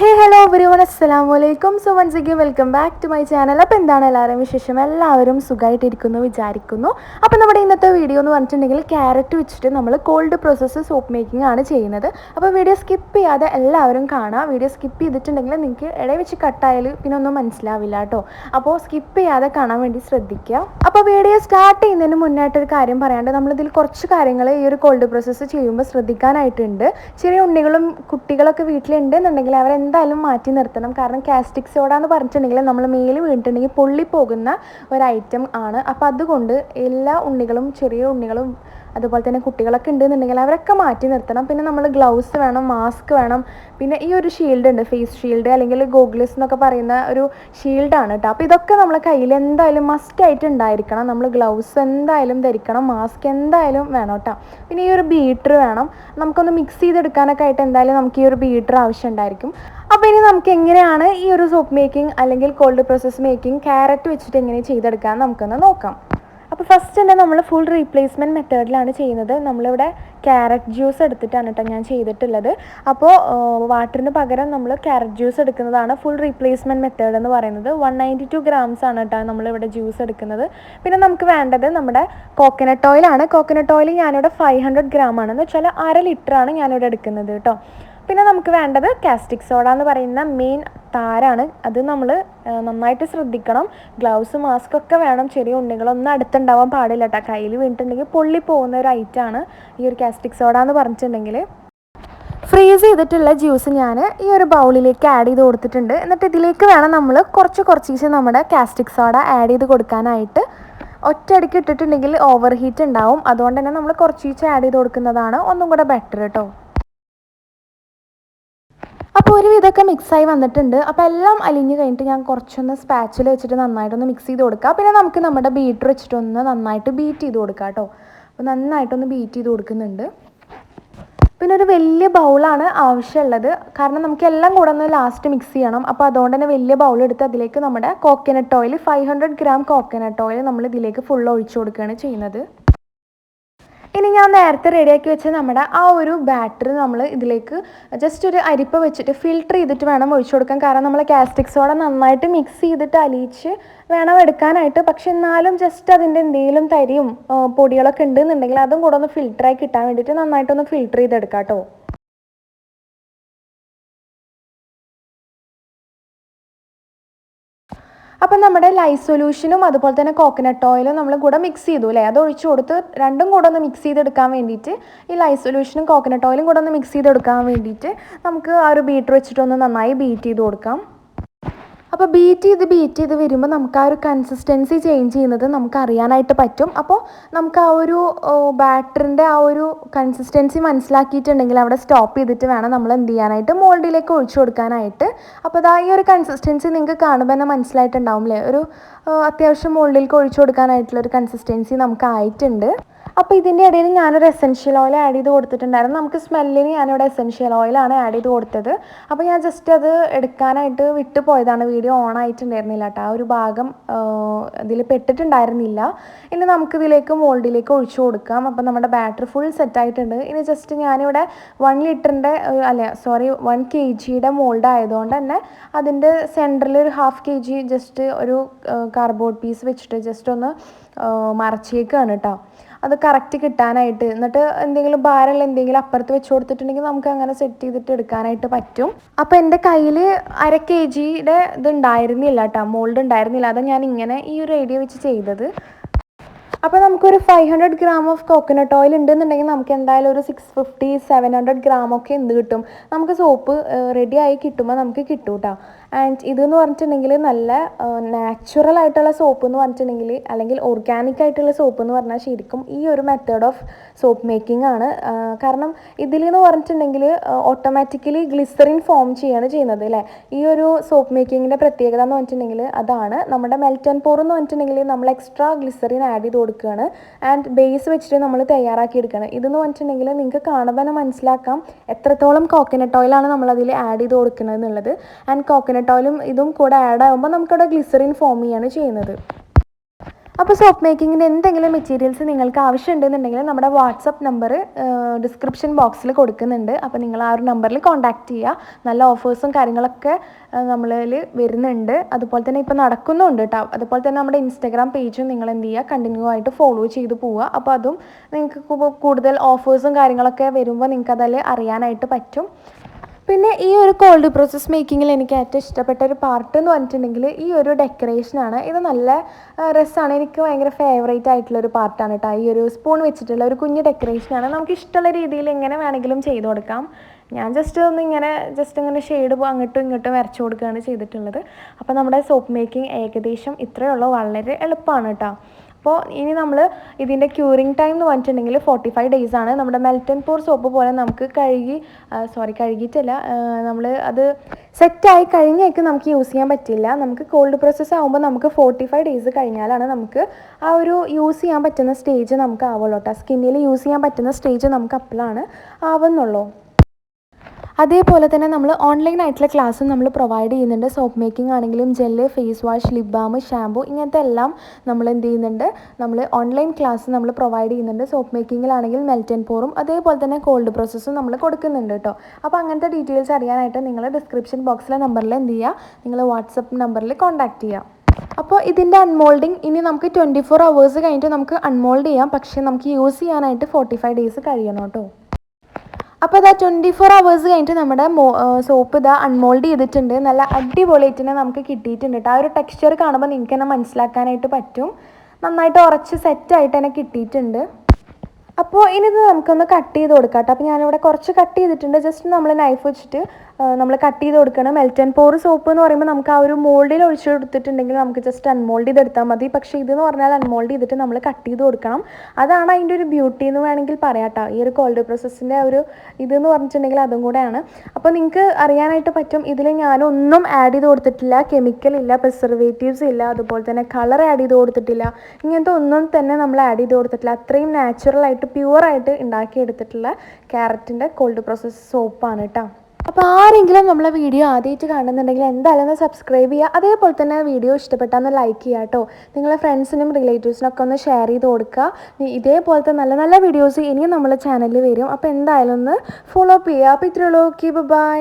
ഹേ hello everyone അസ്സലാമു അലൈക്കും so once again welcome back to my channel അപ്പോൾ എന്താണ് എല്ലാവരും വിശേഷം? എല്ലാവരും സുഖമായിട്ടിരിക്കുന്നു വിചാരിക്കുന്നു. അപ്പോൾ നമ്മുടെ ഇന്നത്തെ വീഡിയോ എന്ന് പറഞ്ഞിട്ടുണ്ടെങ്കിൽ ക്യാരറ്റ് വെച്ചിട്ട് നമ്മൾ കോൾഡ് പ്രോസസ്സ് സോപ്പ് മേക്കിംഗ് ആണ് ചെയ്യുന്നത്. അപ്പോൾ വീഡിയോ സ്കിപ്പ് ചെയ്യാതെ എല്ലാവരും കാണാം. വീഡിയോ സ്കിപ്പ് ചെയ്തിട്ടുണ്ടെങ്കിൽ നിങ്ങൾക്ക് ഇടയിൽ വെച്ച് കട്ടായാൽ പിന്നെ ഒന്നും മനസ്സിലാവില്ല കേട്ടോ. അപ്പോൾ സ്കിപ്പ് ചെയ്യാതെ കാണാൻ വേണ്ടി ശ്രദ്ധിക്കുക. അപ്പോൾ വീഡിയോ സ്റ്റാർട്ട് ചെയ്യുന്നതിന് മുന്നായിട്ടൊരു കാര്യം പറയാണ്ട് നമ്മളിതിൽ കുറച്ച് കാര്യങ്ങൾ ഈ ഒരു കോൾഡ് പ്രോസസ്സ് ചെയ്യുമ്പോൾ ശ്രദ്ധിക്കാനായിട്ടുണ്ട്. ചെറിയ ഉണ്ണികളും കുട്ടികളൊക്കെ വീട്ടിലുണ്ടെന്നുണ്ടെങ്കിൽ അവരെന്തായാലും മാറ്റി നിർത്തണം. കാരണം കാസ്റ്റിക് സോഡ എന്ന് പറഞ്ഞിട്ടുണ്ടെങ്കിൽ നമ്മൾ മേൽ വീണിട്ടുണ്ടെങ്കിൽ പൊള്ളിപ്പോകുന്ന ഒരു ഐറ്റം ആണ്. അപ്പോൾ അതുകൊണ്ട് എല്ലാ ഉണ്ണികളും ചെറിയ ഉണ്ണികളും അതുപോലെ തന്നെ കുട്ടികളൊക്കെ ഉണ്ടെന്നുണ്ടെങ്കിൽ അവരൊക്കെ മാറ്റി നിർത്തണം. പിന്നെ നമ്മൾ ഗ്ലൗസ് വേണം മാസ്ക് വേണം. പിന്നെ ഈ ഒരു ഷീൽഡ് ഉണ്ട് ഫേസ് ഷീൽഡ് അല്ലെങ്കിൽ ഗോഗ്ലിസ് എന്നൊക്കെ പറയുന്ന ഒരു ഷീൽഡാണ് കേട്ടോ അപ്പോൾ ഇതൊക്കെ നമ്മളെ കയ്യിൽ എന്തായാലും മസ്റ്റ് ആയിട്ട് ഉണ്ടായിരിക്കണം. നമ്മൾ ഗ്ലൗസ് എന്തായാലും ധരിക്കണം മാസ്ക് എന്തായാലും വേണം കേട്ടോ പിന്നെ ഈ ഒരു ബീറ്റർ വേണം. നമുക്കൊന്ന് മിക്സ് ചെയ്തെടുക്കാനൊക്കെ ആയിട്ട് എന്തായാലും നമുക്ക് ഈ ഒരു ബീറ്റർ ആവശ്യം ഉണ്ടായിരിക്കും. അപ്പോൾ ഇനി നമുക്ക് എങ്ങനെയാണ് ഈ ഒരു സോപ്പ് മേക്കിംഗ് അല്ലെങ്കിൽ കോൾഡ് പ്രോസസ് മേക്കിംഗ് ക്യാരറ്റ് വെച്ചിട്ട് എങ്ങനെ ചെയ്തെടുക്കാൻ നമുക്കൊന്ന് നോക്കാം. അപ്പോൾ ഫസ്റ്റ് തന്നെ നമ്മൾ ഫുൾ റീപ്ലേസ്മെന്റ് മെത്തേഡിലാണ് ചെയ്യുന്നത്. നമ്മളിവിടെ ക്യാരറ്റ് ജ്യൂസ് എടുത്തിട്ടാണ് കേട്ടോ ഞാൻ ചെയ്തിട്ടുള്ളത്. അപ്പോൾ വാട്ടറിന് പകരം നമ്മൾ ക്യാരറ്റ് ജ്യൂസ് എടുക്കുന്നതാണ് ഫുൾ റീപ്ലേസ്മെന്റ് മെത്തേഡ് എന്ന് പറയുന്നത്. വൺ നയന്റി ടു ഗ്രാംസ് ആണ് കേട്ടോ നമ്മളിവിടെ ജ്യൂസ് എടുക്കുന്നത്. പിന്നെ നമുക്ക് വേണ്ടത് നമ്മുടെ കോക്കനട്ട് ഓയിലാണ് കോക്കനട്ട് ഓയിൽ ഞാനിവിടെ ഫൈവ് ഹൺഡ്രഡ് ഗ്രാം ആണെന്ന് വെച്ചാൽ അര ലിറ്ററാണ് ഞാനിവിടെ എടുക്കുന്നത് കേട്ടോ പിന്നെ നമുക്ക് വേണ്ടത് കാസ്റ്റിക് സോഡ എന്ന് പറയുന്ന മെയിൻ താരാണ്. അത് നമ്മൾ നന്നായിട്ട് ശ്രദ്ധിക്കണം. ഗ്ലൗസ് മാസ്ക് ഒക്കെ വേണം. ചെറിയ ഉണ്ണികളൊന്നും അടുത്തുണ്ടാവാൻ പാടില്ല കേട്ടോ കയ്യിൽ വീണിട്ടുണ്ടെങ്കിൽ പൊള്ളി പോകുന്ന ഒരു ഐറ്റാണ് ഈ ഒരു കാസ്റ്റിക് സോഡ എന്ന് പറഞ്ഞിട്ടുണ്ടെങ്കിൽ ഫ്രീസ് ചെയ്തിട്ടുള്ള ജ്യൂസ് ഞാൻ ഈ ഒരു ബൗളിലേക്ക് ആഡ് ചെയ്ത് കൊടുത്തിട്ടുണ്ട്. എന്നിട്ട് ഇതിലേക്ക് വേണം നമ്മൾ കുറച്ച് കുറച്ച് നമ്മുടെ കാസ്റ്റിക് സോഡ ആഡ് ചെയ്ത് കൊടുക്കാനായിട്ട്. ഒറ്റയടിക്ക് ഇട്ടിട്ടുണ്ടെങ്കിൽ ഓവർ ഹീറ്റ് ഉണ്ടാവും. അതുകൊണ്ട് തന്നെ നമ്മൾ കുറച്ച് ആഡ് ചെയ്ത് കൊടുക്കുന്നതാണ് ഒന്നും കൂടെ ബെറ്റർ കേട്ടോ അപ്പോൾ ഒരു വിധമൊക്കെ മിക്സായി വന്നിട്ടുണ്ട്. അപ്പോൾ എല്ലാം അലിഞ്ഞ് കഴിഞ്ഞിട്ട് ഞാൻ കുറച്ചൊന്ന് സ്പാച്ചിൽ വെച്ചിട്ട് നന്നായിട്ടൊന്ന് മിക്സ് ചെയ്ത് കൊടുക്കുക പിന്നെ നമുക്ക് നമ്മുടെ ബീറ്റർ വെച്ചിട്ടൊന്ന് നന്നായിട്ട് ബീറ്റ് ചെയ്ത് കൊടുക്കാം കേട്ടോ. അപ്പോൾ നന്നായിട്ടൊന്ന് ബീറ്റ് ചെയ്ത് കൊടുക്കുന്നുണ്ട്. പിന്നെ ഒരു വലിയ ബൗളാണ് ആവശ്യമുള്ളത്. കാരണം നമുക്ക് എല്ലാം കൂടെ ഒന്ന് ലാസ്റ്റ് മിക്സ് ചെയ്യണം. അപ്പോൾ അതുകൊണ്ട് തന്നെ വലിയ ബൗൾ എടുത്ത് അതിലേക്ക് നമ്മുടെ coconut oil five hundred gram coconut oil നമ്മൾ ഇതിലേക്ക് ഫുൾ ഒഴിച്ചു കൊടുക്കുകയാണ് ചെയ്യുന്നത്. ഇനി ഞാൻ നേരത്തെ റെഡിയാക്കി വെച്ച നമ്മുടെ ആ ഒരു ബാറ്ററി നമ്മൾ ഇതിലേക്ക് ജസ്റ്റ് ഒരു അരിപ്പ വെച്ചിട്ട് ഫിൽട്ടർ ചെയ്തിട്ട് വേണം ഒഴിച്ചു കൊടുക്കാൻ. കാരണം നമ്മൾ കാസ്റ്റിക് സോഡ നന്നായിട്ട് മിക്സ് ചെയ്തിട്ട് അലിയിച്ച് വേണം എടുക്കാനായിട്ട്. പക്ഷെ എന്നാലും ജസ്റ്റ് അതിന്റെ എന്തെങ്കിലും തരിയും പൊടികളൊക്കെ ഉണ്ടെന്നുണ്ടെങ്കിൽ അതും കൂടെ ഒന്ന് ഫിൽട്ടറായി കിട്ടാൻ വേണ്ടിയിട്ട് നന്നായിട്ടൊന്ന് ഫിൽട്ടർ ചെയ്തെടുക്കാം കേട്ടോ അപ്പം നമ്മുടെ ലൈഫ് സൊല്യൂഷനും അതുപോലെ തന്നെ കോക്കനട്ട് ഓയിലും നമ്മൾ കൂടെ മിക്സ് ചെയ്തു അല്ലേ? അത് ഒഴിച്ചു കൊടുത്ത് രണ്ടും കൂടെ ഒന്ന് മിക്സ് ചെയ്തെടുക്കാൻ വേണ്ടിയിട്ട് ഈ ലൈഫ് സൊല്യൂഷനും കോക്കനട്ട് ഓയിലും കൂടെ ഒന്ന് മിക്സ് ചെയ്തെടുക്കാൻ വേണ്ടിയിട്ട് നമുക്ക് ആ ഒരു ബീറ്റർ വെച്ചിട്ടൊന്ന് നന്നായി ബീറ്റ് ചെയ്ത് കൊടുക്കാം. അപ്പോൾ ബീറ്റ് ചെയ്ത് ബീറ്റ് ചെയ്ത് വരുമ്പോൾ നമുക്ക് ആ ഒരു കൺസിസ്റ്റൻസി ചേഞ്ച് ചെയ്യുന്നത് നമുക്ക് അറിയാനായിട്ട് പറ്റും. അപ്പോൾ നമുക്ക് ആ ഒരു ബാറ്ററിന്റെ ആ ഒരു കൺസിസ്റ്റൻസി മനസ്സിലാക്കിയിട്ടുണ്ടെങ്കിൽ അവിടെ സ്റ്റോപ്പ് ചെയ്തിട്ട് വേണം നമ്മൾ എന്ത് ചെയ്യാനായിട്ട് മോൾഡിലേക്ക് ഒഴിച്ചു കൊടുക്കാനായിട്ട്. അപ്പോൾ അതാ ഈ ഒരു കൺസിസ്റ്റൻസി നിങ്ങൾക്ക് കാണുമ്പോൾ തന്നെ മനസ്സിലായിട്ടുണ്ടാവും അല്ലേ ഒരു അത്യാവശ്യം മോൾഡിലേക്ക് ഒഴിച്ചു കൊടുക്കാനായിട്ടുള്ള ഒരു കൺസിസ്റ്റൻസി നമുക്ക് ആയിട്ടുണ്ട്. അപ്പോൾ ഇതിന്റെ ഇടയിൽ ഞാനൊരു എസെൻഷ്യൽ ഓയിൽ ആഡ് ചെയ്ത് കൊടുത്തിട്ടുണ്ടായിരുന്നു. നമുക്ക് സ്മെല്ലിന് ഞാനിവിടെ എസെൻഷ്യൽ ഓയിലാണ് ആഡ് ചെയ്ത് കൊടുത്തത്. അപ്പോൾ ഞാൻ ജസ്റ്റ് അത് എടുക്കാനായിട്ട് വിട്ടു പോയതാണ്. വീഡിയോ ഓൺ ആയിട്ടുണ്ടായിരുന്നില്ല കേട്ടോ. ആ ഒരു ഭാഗം ഇതിൽ പെട്ടിട്ടുണ്ടായിരുന്നില്ല. ഇനി നമുക്കിതിലേക്ക് മോൾഡിലേക്ക് ഒഴിച്ചു കൊടുക്കാം. അപ്പോൾ നമ്മുടെ ബാറ്ററി ഫുൾ സെറ്റ് ആയിട്ടുണ്ട്. ഇനി ജസ്റ്റ് ഞാനിവിടെ വൺ ലിറ്ററിന്റെ അല്ല സോറി വൺ കെ ജിയുടെ മോൾഡ് ആയതുകൊണ്ട് തന്നെ അതിന്റെ സെന്ററിൽ ഒരു ഹാഫ് കെ ജി ജസ്റ്റ് ഒരു കാർബോർഡ് പീസ് വെച്ചിട്ട് ജസ്റ്റ് ഒന്ന് മറച്ചേക്കാണ് കേട്ടോ. അത് കറക്റ്റ് കിട്ടാനായിട്ട്. എന്നിട്ട് എന്തെങ്കിലും ഭാരമുള്ള എന്തെങ്കിലും അപ്പുറത്ത് വെച്ച് കൊടുത്തിട്ടുണ്ടെങ്കിൽ നമുക്ക് അങ്ങനെ സെറ്റ് ചെയ്തിട്ട് എടുക്കാനായിട്ട് പറ്റും. അപ്പോൾ എന്റെ കയ്യിൽ അര കെ ജിയുടെ ഇത് ഉണ്ടായിരുന്നില്ല കേട്ടോ മോൾഡ് ഉണ്ടായിരുന്നില്ല. അത് ഞാൻ ഇങ്ങനെ ഈ ഒരു ഐഡിയ വെച്ച് ചെയ്തത്. അപ്പോൾ നമുക്കൊരു five hundred gram of coconut oil ഉണ്ടെന്നുണ്ടെങ്കിൽ നമുക്ക് എന്തായാലും ഒരു six fifty seven hundred gram ഒക്കെ എന്ത് കിട്ടും? നമുക്ക് സോപ്പ് റെഡിയായി കിട്ടുമ്പോൾ നമുക്ക് കിട്ടും കേട്ടോ ആൻഡ് ഇതെന്ന് പറഞ്ഞിട്ടുണ്ടെങ്കിൽ നല്ല നാച്ചുറൽ ആയിട്ടുള്ള സോപ്പ് എന്ന് പറഞ്ഞിട്ടുണ്ടെങ്കിൽ അല്ലെങ്കിൽ ഓർഗാനിക് ആയിട്ടുള്ള സോപ്പ് എന്ന് പറഞ്ഞാൽ ശരിക്കും ഈ ഒരു മെത്തേഡ് ഓഫ് സോപ്പ് മേക്കിംഗ് ആണ്. കാരണം ഇതിൽ ഇതിലെന്ന് പറഞ്ഞിട്ടുണ്ടെങ്കിൽ ഓട്ടോമാറ്റിക്കലി ഗ്ലിസറിൻ ഫോം ചെയ്യാണ് ചെയ്യുന്നത് അല്ലേ? ഈ ഒരു സോപ്പ് മേക്കിങ്ങിന്റെ പ്രത്യേകത എന്ന് പറഞ്ഞിട്ടുണ്ടെങ്കിൽ അതാണ്. നമ്മുടെ മെൽറ്റ് ആൻഡ് പോർ എന്ന് പറഞ്ഞിട്ടുണ്ടെങ്കിൽ നമ്മൾ എക്സ്ട്രാ ഗ്ലിസറിൻ ആഡ് ചെയ്ത് കൊടുക്കുകയാണ് ആൻഡ് ബേസ് വെച്ചിട്ട് നമ്മൾ തയ്യാറാക്കി എടുക്കുകയാണ് ഇതെന്ന് പറഞ്ഞിട്ടുണ്ടെങ്കിൽ നിങ്ങൾക്ക് കാണുമ്പോൾ തന്നെ മനസ്സിലാക്കാം എത്രത്തോളം കോക്കനട്ട് ഓയിലാണ് നമ്മൾ അതിൽ ആഡ് ചെയ്ത് കൊടുക്കുന്നത് എന്നുള്ളത്. ആൻഡ് കോക്കനട്ട് ഓയിലും ഇതും കൂടെ ആഡ് ആകുമ്പോൾ നമുക്കവിടെ ഗ്ലിസറിൻ ഫോം ചെയ്യാണ് ചെയ്യുന്നത്. അപ്പോൾ സോപ്പ് മേക്കിങ്ങിന്റെ എന്തെങ്കിലും മെറ്റീരിയൽസ് നിങ്ങൾക്ക് ആവശ്യമുണ്ടെന്നുണ്ടെങ്കിൽ നമ്മുടെ വാട്സപ്പ് നമ്പർ ഡിസ്ക്രിപ്ഷൻ ബോക്സിൽ കൊടുക്കുന്നുണ്ട്. അപ്പോൾ നിങ്ങൾ ആ ഒരു നമ്പറിൽ കോൺടാക്റ്റ് ചെയ്യുക. നല്ല ഓഫേഴ്സും കാര്യങ്ങളൊക്കെ നമ്മളിൽ വരുന്നുണ്ട്. അതുപോലെ തന്നെ ഇപ്പോൾ നടക്കുന്നുണ്ട് കേട്ടോ അതുപോലെ തന്നെ നമ്മുടെ ഇൻസ്റ്റാഗ്രാം പേജും നിങ്ങൾ എന്ത് ചെയ്യുക? കണ്ടിന്യൂ ആയിട്ട് ഫോളോ ചെയ്ത് പോവുക. അപ്പോൾ അതും നിങ്ങൾക്ക് കൂടുതൽ ഓഫേഴ്സും കാര്യങ്ങളൊക്കെ വരുമ്പോൾ നിങ്ങൾക്ക് അതിൽ അറിയാനായിട്ട് പറ്റും. പിന്നെ ഈ ഒരു കോൾഡ് പ്രോസസ് മേക്കിങ്ങിൽ എനിക്ക് ഏറ്റവും ഇഷ്ടപ്പെട്ട ഒരു പാർട്ട് എന്ന് പറഞ്ഞിട്ടുണ്ടെങ്കിൽ ഈ ഒരു ഡെക്കറേഷനാണ് ഇത് നല്ല രസമാണ് എനിക്ക് ഭയങ്കര ഫേവറേറ്റ് ആയിട്ടുള്ള ഒരു പാർട്ടാണ് കേട്ടോ ഈ ഒരു സ്പൂൺ വെച്ചിട്ടുള്ള ഒരു കുഞ്ഞ് ഡെക്കറേഷനാണ് നമുക്ക് ഇഷ്ടമുള്ള രീതിയിൽ എങ്ങനെ വേണമെങ്കിലും ചെയ്തു കൊടുക്കാം. ഞാൻ ജസ്റ്റ് ഒന്ന് ഇങ്ങനെ ജസ്റ്റ് ഇങ്ങനെ ഷെയ്ഡ് അങ്ങോട്ടും ഇങ്ങോട്ടും വരച്ചു കൊടുക്കുകയാണ് ചെയ്തിട്ടുള്ളത്. അപ്പോൾ നമ്മുടെ സോപ്പ് മേക്കിംഗ് ഏകദേശം ഇത്രയേ ഉള്ളൂ. വളരെ എളുപ്പമാണ് കേട്ടോ അപ്പോൾ ഇനി നമ്മൾ ഇതിന്റെ ക്യൂറിങ് ടൈം എന്ന് പറഞ്ഞിട്ടുണ്ടെങ്കിൽ ഫോർട്ടി ഫൈവ് ഡേയ്സ് ആണ്. നമ്മുടെ മെൽറ്റൻ പോർ സോപ്പ് പോലെ നമുക്ക് കഴുകി സോറി കഴുകിയിട്ടില്ല നമ്മൾ അത് സെറ്റായി കഴിഞ്ഞേക്ക് നമുക്ക് യൂസ് ചെയ്യാൻ പറ്റില്ല. നമുക്ക് കോൾഡ് പ്രോസസ്സ് ആകുമ്പോൾ നമുക്ക് ഫോർട്ടി ഫൈവ് ഡേയ്സ് കഴിഞ്ഞാലാണ് നമുക്ക് ആ ഒരു യൂസ് ചെയ്യാൻ പറ്റുന്ന സ്റ്റേജ് നമുക്ക് ആവുള്ളൂ കേട്ടോ സ്കിന്നിൽ യൂസ് ചെയ്യാൻ പറ്റുന്ന സ്റ്റേജ് നമുക്ക് അപ്പോഴാണ് ആവുന്നുള്ളൂ. അതേപോലെ തന്നെ നമ്മൾ ഓൺലൈൻ ആയിട്ടുള്ള ക്ലാസ്സും നമ്മൾ പ്രൊവൈഡ് ചെയ്യുന്നുണ്ട്. സോപ്പ് മേക്കിംഗ് ആണെങ്കിലും gel face wash lip balm shampoo ഇങ്ങനത്തെ എല്ലാം നമ്മൾ എന്ത് ചെയ്യുന്നുണ്ട്. നമ്മൾ ഓൺലൈൻ ക്ലാസ് നമ്മൾ പ്രൊവൈഡ് ചെയ്യുന്നുണ്ട്. സോപ്പ് മേക്കിങ്ങിലാണെങ്കിൽ മെൽറ്റൻ പോറും അതേപോലെ തന്നെ കോൾഡ് പ്രോസസ്സും നമ്മൾ കൊടുക്കുന്നുണ്ട് കേട്ടോ അപ്പോൾ അങ്ങനത്തെ ഡീറ്റെയിൽസ് അറിയാനായിട്ട് നിങ്ങൾ ഡിസ്ക്രിപ്ഷൻ ബോക്സിലെ നമ്പറിൽ എന്ത് ചെയ്യുക നിങ്ങൾ വാട്സപ്പ് നമ്പറിൽ കോൺടാക്റ്റ് ചെയ്യുക അപ്പോൾ ഇതിന്റെ അൺമോൾഡിങ് ഇനി നമുക്ക് ട്വന്റി ഫോർ അവേഴ്സ് കഴിഞ്ഞിട്ട് നമുക്ക് അൺമോൾഡ് ചെയ്യാം. പക്ഷേ നമുക്ക് യൂസ് ചെയ്യാനായിട്ട് ഫോർട്ടി ഫൈവ് ഡേയ്സ് കഴിയണം കേട്ടോ അപ്പോൾ ഇതാ ട്വന്റി ഫോർ അവേഴ്സ് കഴിഞ്ഞിട്ട് നമ്മുടെ സോപ്പ് ഇതാ അൺമോൾഡ് ചെയ്തിട്ടുണ്ട്. നല്ല അടിപൊളിയായിട്ട് തന്നെ നമുക്ക് കിട്ടിയിട്ടുണ്ട് കേട്ടോ ആ ഒരു ടെക്സ്ചർ കാണുമ്പോൾ നിങ്ങൾക്ക് തന്നെ മനസ്സിലാക്കാനായിട്ട് പറ്റും. നന്നായിട്ട് ഉറച്ച് സെറ്റായിട്ട് തന്നെ കിട്ടിയിട്ടുണ്ട്. അപ്പോൾ ഇനി ഇത് നമുക്കൊന്ന് കട്ട് ചെയ്ത് കൊടുക്കാം കേട്ടോ അപ്പോൾ ഞാനിവിടെ കുറച്ച് കട്ട് ചെയ്തിട്ടുണ്ട്. ജസ്റ്റ് നമ്മൾ നൈഫ് വെച്ചിട്ട് നമ്മൾ കട്ട് ചെയ്ത് കൊടുക്കണം. മെൽറ്റ് ആൻഡ് പോർ സോപ്പ് എന്ന് പറയുമ്പോൾ നമുക്ക് ആ ഒരു മോൾഡിൽ ഒഴിച്ച് കൊടുത്തിട്ടുണ്ടെങ്കിൽ നമുക്ക് ജസ്റ്റ് അൺമോൾഡ് ചെയ്തെടുത്താൽ മതി. പക്ഷേ ഇതെന്ന് പറഞ്ഞാൽ അൺമോൾഡ് ചെയ്തിട്ട് നമ്മൾ കട്ട് ചെയ്ത് കൊടുക്കണം. അതാണ് അതിന്റെ ഒരു ബ്യൂട്ടി എന്ന് വേണമെങ്കിൽ പറയാട്ടോ. ഈ ഒരു കോൾഡ് പ്രോസസ്സിന്റെ ഒരു ഇതെന്ന് പറഞ്ഞിട്ടുണ്ടെങ്കിൽ അതും കൂടെയാണ്. അപ്പോൾ നിങ്ങൾക്ക് അറിയാനായിട്ട് പറ്റും ഇതിൽ ഞാനൊന്നും ആഡ് ചെയ്ത് കൊടുത്തിട്ടില്ല. കെമിക്കൽ ഇല്ല പ്രിസർവേറ്റീവ്സ് ഇല്ല അതുപോലെ തന്നെ കളർ ആഡ് ചെയ്ത് കൊടുത്തിട്ടില്ല. ഇങ്ങനത്തെ ഒന്നും തന്നെ നമ്മൾ ആഡ് ചെയ്ത് കൊടുത്തിട്ടില്ല. അത്രയും നാച്ചുറലായിട്ട് പ്യുവറായിട്ട് ഉണ്ടാക്കിയെടുത്തിട്ടുള്ള ക്യാരറ്റിന്റെ കോൾഡ് പ്രോസസ്സ് സോപ്പാണ് കേട്ടോ അപ്പോൾ ആരെങ്കിലും നമ്മളെ വീഡിയോ ആദ്യമായിട്ട് കാണുന്നുണ്ടെങ്കിൽ എന്തായാലും സബ്സ്ക്രൈബ് ചെയ്യുക. അതേപോലെ തന്നെ വീഡിയോ ഇഷ്ടപ്പെട്ടാൽ ലൈക്ക് ചെയ്യുക കേട്ടോ നിങ്ങളെ ഫ്രണ്ട്സിനും റിലേറ്റീവ്സിനൊക്കെ ഒന്ന് ഷെയർ ചെയ്ത് കൊടുക്കുക. ഇതേപോലത്തെ നല്ല നല്ല വീഡിയോസ് ഇനിയും നമ്മളെ ചാനലിൽ വരും. അപ്പോൾ എന്തായാലും ഒന്ന് ഫോളോ അപ്പ് ചെയ്യുക. അപ്പോൾ ഇത്രയുള്ളൂ ഓക്കെ ബൈ